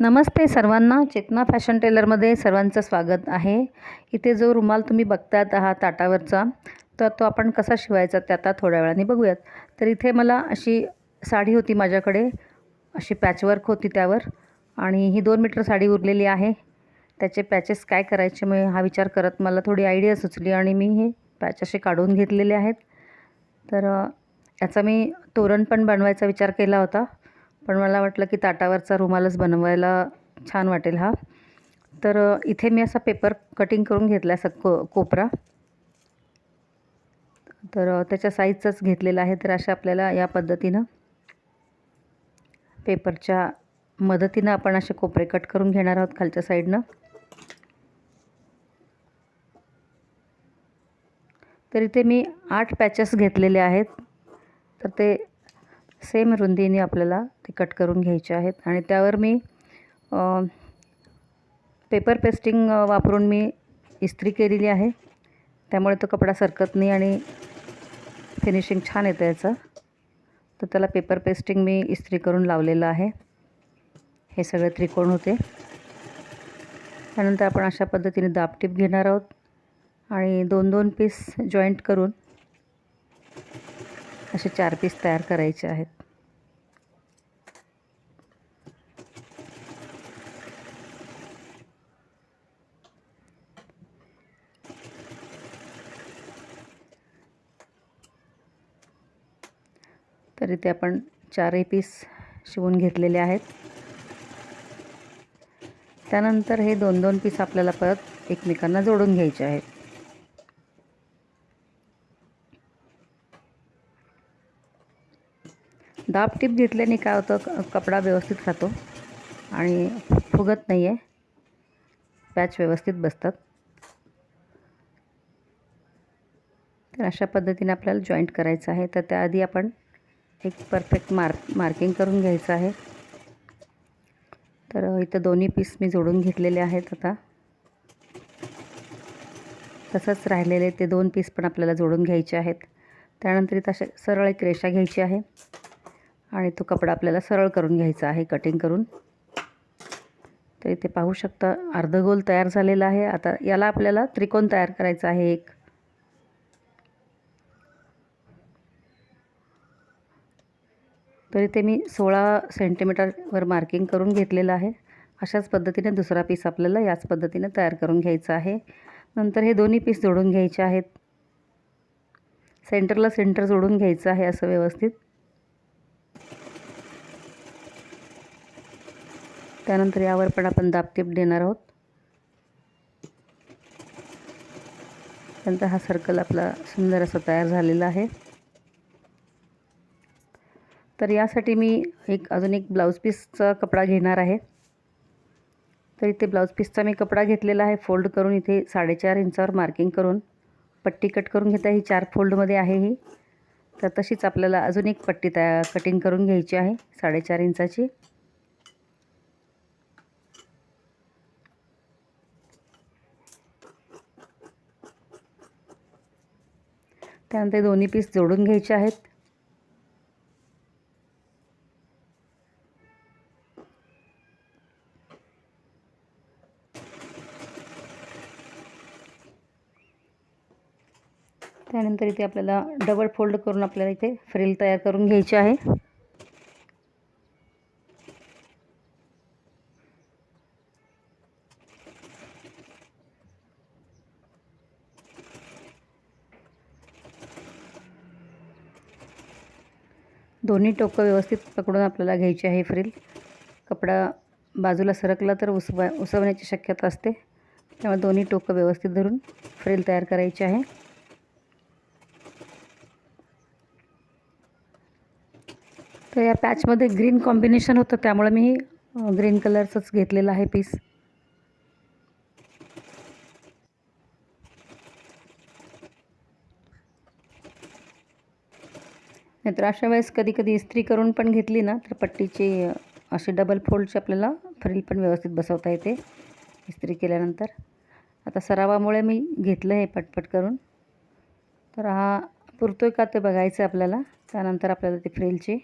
नमस्ते सर्वांना चेतना फॅशन टेलरमध्ये सर्वांचं स्वागत आहे. इथे जो रुमाल तुम्ही बघतात आहात ताटावरचा तर तो आपण कसा शिवायचा ते आता थोड्या वेळाने बघूयात. तर इथे मला अशी साडी होती माझ्याकडे अशी पॅचवर्क होती त्यावर आणि ही दोन मीटर साडी उरलेली आहे. त्याचे पॅचेस काय करायचे मग हा विचार करत मला थोडी आयडिया सुचली आणि मी हे पॅच असे काढून घेतलेले आहेत. तर याचा मी तोरण पण बनवायचा विचार केला होता. पण मला वाटलं की ताटावरचा रुमालच बनवायला छान वाटेल हा. तर इथे मी असा पेपर कटिंग करून घेतला असा को कोपरा. तर त्याच्या साईजचाच घेतलेला आहे तर अशा आपल्याला या पद्धतीनं पेपरच्या मदतीनं आपण असे कोपरे कट करून घेणार आहोत खालच्या साईडनं. तर इथे मी आठ पॅचेस घेतलेले आहेत. तर ते सेम रुंदीने आपल्याला ते कट करून घ्यायचे आहेत. आणि त्यावर मी पेपर पेस्टिंग वापरून मी इस्त्री केलेली आहे. त्यामुळे तो कपडा सरकत नाही आणि फिनिशिंग छान येतं याचं. तर त्याला पेपर पेस्टिंग मी इस्त्री करून लावलेलं आहे. हे सगळे त्रिकोण होते. त्यानंतर आपण अशा पद्धतीने दाबटीप घेणार आहोत. आणि दोन दोन पीस जॉईंट करून असे चार पीस तयार करायचे आहेत. तर इथे आपण चारही पीस शिवून घेतलेले आहेत. त्यानंतर हे दोन दोन पीस आपल्याला परत एकमेकांना जोडून घ्यायचे आहेत. दाब टीप घेतल्याने काय होतं क- कपडा व्यवस्थित राहतो आणि फुगत नाही आहे पॅच व्यवस्थित बसतात. तर अशा पद्धतीने आपल्याला जॉईंट करायचं आहे. तर त्याआधी आपण एक परफेक्ट मार्क मार्किंग करून घ्यायचं आहे. तर इथं दोन्ही पीस मी जोडून घेतलेले आहेत आता. तसंच राहिलेले ते दोन पीस पण आपल्याला जोडून घ्यायचे आहेत. त्यानंतर इथं सरळ एक रेषा घ्यायची आहे. आणि तो कपडा आपल्याला सरळ करून घ्यायचा आहे कटिंग करून. तर इथे पाहू शकता अर्धगोल तयार झालेला आहे. आता याला आपल्याला त्रिकोण तयार करायचा आहे एक. तर इथे मी सोळा सेंटीमीटरवर मार्किंग करून घेतलेलं आहे. अशाच पद्धतीने दुसरा पीस आपल्याला याच पद्धतीने तयार करून घ्यायचा आहे. नंतर हे दोन्ही पीस जोडून घ्यायचे आहेत. सेंटरला सेंटर जोडून घ्यायचं आहे असं व्यवस्थित. त्यानंतर यावर पण आपण दाबटीप देणार आहोत. त्यानंतर हा सर्कल आपला सुंदर असा तयार झालेला आहे. तर यासाठी मी एक अजून एक ब्लाऊज पीसचा कपडा घेणार आहे. तर इथे ब्लाऊज पीसचा मी कपडा घेतलेला आहे. फोल्ड करून इथे साडेचार इंचावर मार्किंग करून पट्टी कट करून घेता ही चार फोल्डमध्ये आहे ही. तर तशीच आपल्याला अजून एक पट्टी तया कटिंग करून घ्यायची आहे साडेचार इंचाची. त्यानंतर दोन्ही पीस जोडून घ्यायचे आहेत. त्यानंतर इथे आपल्याला डबल फोल्ड करून आपल्याला इथे फ्रिल तयार करून घ्यायची आहे. दोन्ही टोकं व्यवस्थित पकडून आपल्याला घ्यायची आहे फ्रिल. कपडा बाजूला सरकला तर उसवा उसवण्याची शक्यता असते. त्यामुळे दोन्ही टोकं व्यवस्थित धरून फ्रिल तयार करायची आहे. तर या पॅचमध्ये ग्रीन कॉम्बिनेशन होतं त्यामुळे मी ग्रीन कलरचंच घेतलेलं आहे पीस. तर अशा वेळेस कधी कधी इस्त्री करून पण घेतली ना तर पट्टीची अशी डबल फोल्डची आपल्याला फ्रिल पण व्यवस्थित बसवता येते इस्त्री केल्यानंतर. आता सरावामुळे मी घेतलं हे पटपट करून. तर हा पुरतो आहे का ते बघायचं आपल्याला. त्यानंतर आपल्याला ती फ्रिलची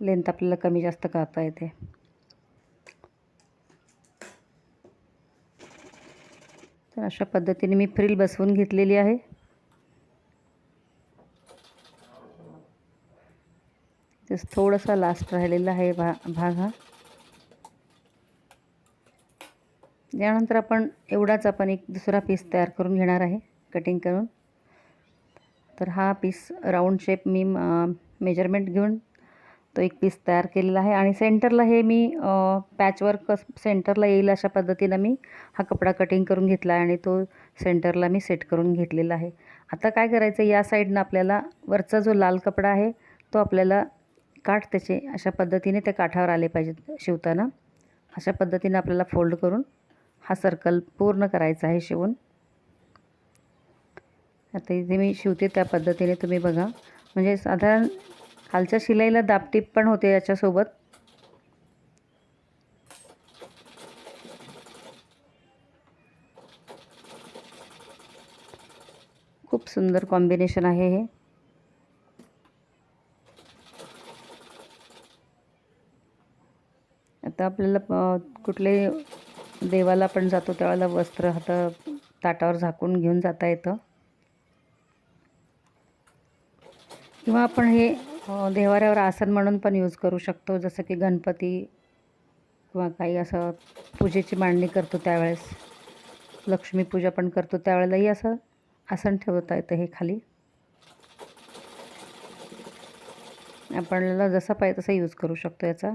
लेंथ आपल्याला कमी जास्त करता येते. तर अशा पद्धतीने मी फ्रिल बसवून घेतलेली आहे. तेच थोडासा लास्ट राहिलेला आहे भा भाग हा. यानंतर आपण एवढाच आपण एक दुसरा पीस तयार करून घेणार आहे कटिंग करून. तर हा पीस राऊंड शेप मी मेजरमेंट घेऊन तो एक पीस तयार केलेला आहे आणि सेंटरला हे मी पॅचवर्क सेंटरला येईल अशा पद्धतीनं मी हा कपडा कटिंग करून घेतला आहे आणि तो सेंटरला मी सेट करून घेतलेला आहे. आता काय करायचं या साईडनं आपल्याला वरचा जो लाल कपडा आहे तो आपल्याला काठ त्याचे अशा पद्धतीने त्या काठावर आले पाहिजेत शिवताना. अशा पद्धतीने आपल्याला फोल्ड करून हा सर्कल पूर्ण करायचा आहे शिवून. आता इथे मी शिवते त्या पद्धतीने तुम्ही बघा. म्हणजे साधारण खालच्या शिलाईला दापटीप पण होते याच्यासोबत. खूप सुंदर कॉम्बिनेशन आहे हे. आता आपल्याला कुठले देवाला पण जातो त्यावेळेला वस्त्र हात ताटावर झाकून घेऊन जाता येतं. किंवा आपण हे देवाऱ्यावर आसन म्हणून पण यूज करू शकतो जसं की गणपती किंवा काही असं पूजेची मांडणी करतो त्यावेळेस. लक्ष्मीपूजा पण करतो त्यावेळेलाही असं आसन ठेवता येतं हे खाली. आपल्याला जसं पाहिजे तसं यूज करू शकतो याचा.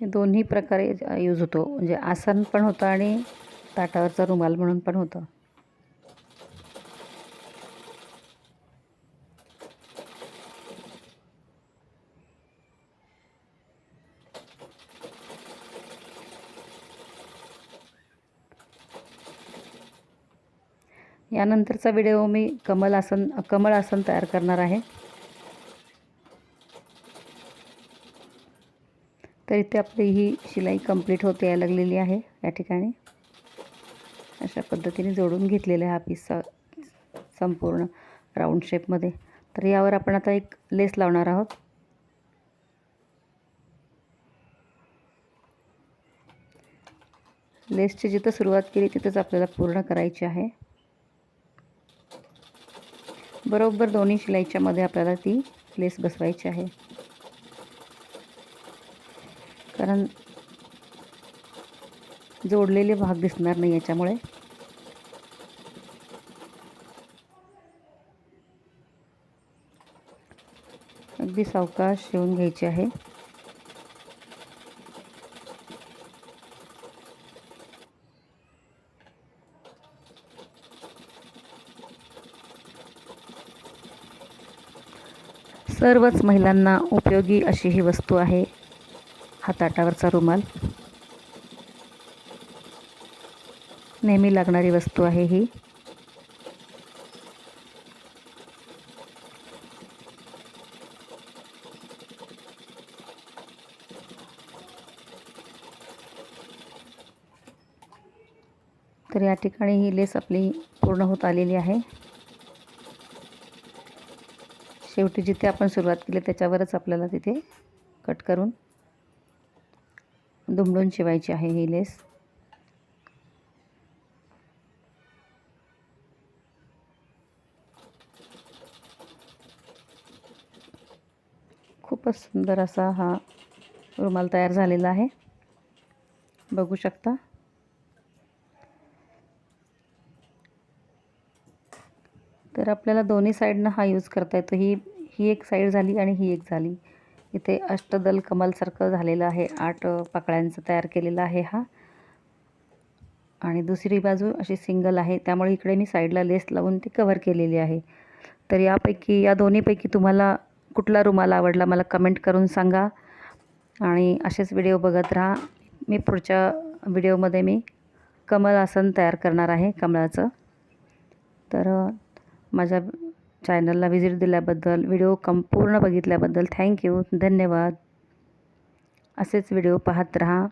हे दोन्ही प्रकारे यूज होतो. म्हणजे आसन पण होतं आणि ताटावरचा रुमाल म्हणून पण होतं. यानंतरचा व्हिडिओ मी कमल आसन कमळ आसन तयार करणार आहे. तर इथे आपली ही शिलाई कंप्लीट होते यायला लागलेली आहे या ठिकाणी. अशा पद्धतीने जोडून घेतलेला आहे हा पीस संपूर्ण राऊंड शेपमध्ये तर यावर आपण आता एक लेस लावणार आहोत. लेसची जिथं सुरुवात केली तिथंच आपल्याला पूर्ण करायची आहे. बरोबर दोन्ही शिलाईच्यामध्ये आपल्याला ती लेस बसवायची आहे. कारण जोडलेले भाग दिसणार नाही याच्यामुळे. अगदी सावकाश शिवून घ्यायचे आहे. सर्वच महिलांना उपयोगी अशी ही वस्तू आहे. हाताटावरचा रुमाल. नेहमी लागणारी वस्तू आहे ही. तर या ठिकाणी ही लेस आपली पूर्ण होत आलेली आहे. शेवटी जिथे आपण सुरुवात केली त्याच्यावरच आपल्याला तिथे कट करून दुमडून शिवायची आहे ही लेस. खूपच सुंदर असा हा रुमाल तयार झालेला आहे. बघू शकता. तर आपल्याला दोन्ही साईडनं हा यूज करता येतो. ही ही एक साईड झाली आणि ही एक झाली. इथे अष्टदल कमलसारखं झालेलं आहे. आठ पाकळ्यांचं तयार केलेलं आहे हा. आणि दुसरी बाजू अशी सिंगल आहे. त्यामुळे इकडे मी साईडला लेस लावून ती कव्हर केलेली आहे. तर यापैकी या दोन्हीपैकी तुम्हाला कुठला रुमाल आवडला मला कमेंट करून सांगा. आणि असेच व्हिडिओ बघत राहा. मी पुढच्या व्हिडिओमध्ये मी कमल आसन तयार करणार आहे कमळाचं. तर माझ्या चॅनलला व्हिजिट दिल्याबद्दल व्हिडिओ कंपूर्ण बघितल्याबद्दल थँक्यू धन्यवाद. असेच व्हिडिओ पाहत राहा.